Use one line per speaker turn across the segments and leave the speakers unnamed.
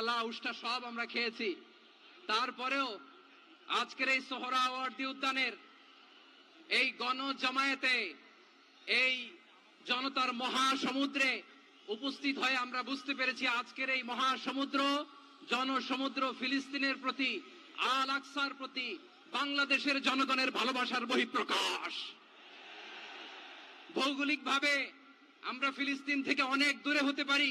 আল্লাহ উষ্টা সব আমরা খেয়েছি। তারপরেও আজকের এই সোহরাওয়ার্দী উদ্যানের এই গণ জামায়াতে এই জনতার মহাসমুদ্রে উপস্থিত হয়ে আমরা বুঝতে পেরেছি আজকের এই মহাসমুদ্র, জনসমুদ্র ফিলিস্তিনের প্রতি, আল আকসার প্রতি, বাংলাদেশের জনগণের ভালোবাসার বহিঃপ্রকাশ। ভৌগোলিকভাবে আমরা ফিলিস্তিন থেকে অনেক দূরে হতে পারি।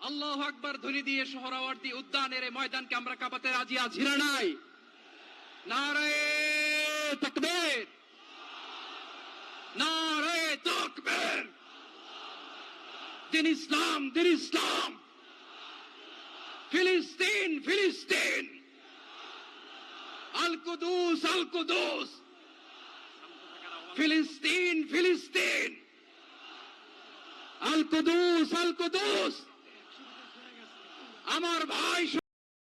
আল্লাহ আকবার ধ্বনি দিয়ে সোহরাওয়ার্দী উদ্যানের এই ময়দানকে আমরা কাঁপাতে রাজি আছি না নাই? নারায়ে তাকবীর। নারায়ে তাকবীর। দিন ইসলাম দিন ইসলাম। ফিলিস্তিন ফিলিস্তিন। আল কুদুস ফিলিস্তিন ফিলিস্তিন। আল কুদুস, আল আমার ভাই